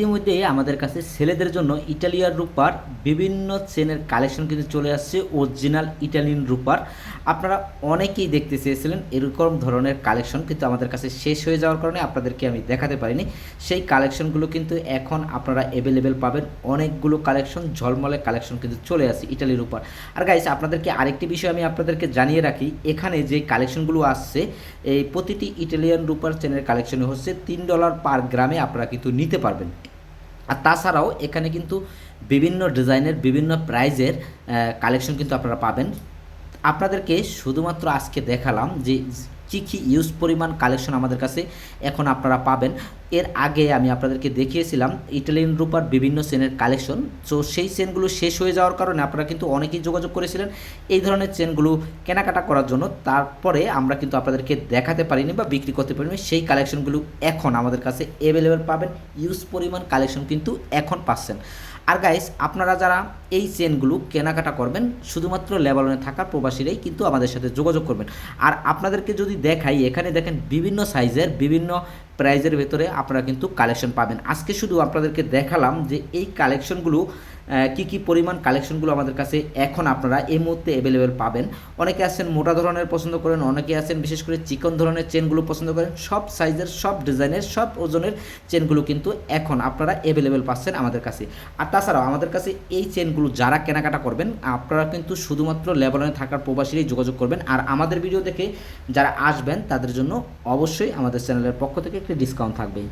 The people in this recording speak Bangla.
ইতিমধ্যে আমাদের কাছে ছেলেদের জন্য ইটালিয়ার রূপার বিভিন্ন চেনের কালেকশন কিন্তু চলে আসছে, অরিজিনাল ইটালিয়ান রূপার। আপনারা অনেকেই দেখতে চেয়েছিলেন এরকম ধরনের কালেকশন, কিন্তু আমাদের কাছে শেষ হয়ে যাওয়ার কারণে আপনাদেরকে আমি দেখাতে পারিনি। সেই কালেকশনগুলো কিন্তু এখন আপনারা অ্যাভেলেবেল পাবেন। অনেকগুলো কালেকশন, ঝলমলে কালেকশন কিন্তু চলে আসছে ইটালির রূপার। আর গাইস আপনাদেরকে আরেকটি বিষয় আমি আপনাদেরকে জানিয়ে রাখি, এখানে যে কালেকশনগুলো আসছে, এই প্রতিটি ইটালিয়ান রূপার চেনের কালেকশন হচ্ছে, তিন ডলার পার গ্রামে আপনারা কিন্তু নিতে পারবেন। আর তাছাড়াও এখানে কিন্তু বিভিন্ন ডিজাইনের বিভিন্ন প্রাইজের কালেকশন কিন্তু আপনারা পাবেন। আপনাদেরকে শুধুমাত্র আজকে দেখালাম যে কী কী ইউজ পরিমাণ কালেকশন আমাদের কাছে এখন আপনারা পাবেন। এর আগে আমি আপনাদেরকে দেখিয়েছিলাম ইটালিয়ান রূপার বিভিন্ন চেনের কালেকশন সো সেই চেনগুলো শেষ হয়ে যাওয়ার কারণে আপনারা কিন্তু অনেকেই যোগাযোগ করেছিলেন এই ধরনের চেনগুলো কেনাকাটা করার জন্য। তারপরে আমরা কিন্তু আপনাদেরকে দেখাতে পারিনি বা বিক্রি করতে পারিনি। সেই কালেকশনগুলো এখন আমাদের কাছে অ্যাভেলেবেল পাবেন। ইউজ পরিমাণ কালেকশন কিন্তু এখন পাচ্ছেন। আর গাইস আপনারা যারা এই চেনগুলো কেনাকাটা করবেন, শুধুমাত্র লেবালনে থাকা প্রবাসীরাই কিন্তু আমাদের সাথে যোগাযোগ করবেন। আর আপনাদেরকে যদি দেখাই, এখানে দেখেন বিভিন্ন সাইজের বিভিন্ন প্রাইজের ভেতরে আপনারা কিন্তু কালেকশন পাবেন। আজকে শুধু আপনাদেরকে দেখালাম যে এই কালেকশনগুলো কি কি পরিমাণ কালেকশনগুলো আমাদের কাছে এখন আপনারা এই মুহূর্তে অ্যাভেলেবেল পাবেন। অনেকে আছেন মোটা ধরনের পছন্দ করেন, অনেকে আছেন বিশেষ করে চিকন ধরনের চেনগুলো পছন্দ করেন। সব সাইজের সব ডিজাইনের, সব ওজনের চেনগুলো কিন্তু এখন আপনারা অ্যাভেলেবেল পাচ্ছেন আমাদের কাছে। আর তাছাড়াও আমাদের কাছে এই চেনগুলো যারা কেনাকাটা করবেন, আপনারা কিন্তু শুধুমাত্র লেবাননে থাকার প্রবাসীরাই যোগাযোগ করবেন। আর আমাদের ভিডিও দেখে যারা আসবেন, তাদের জন্য অবশ্যই আমাদের চ্যানেলের পক্ষ থেকে একটি ডিসকাউন্ট থাকবে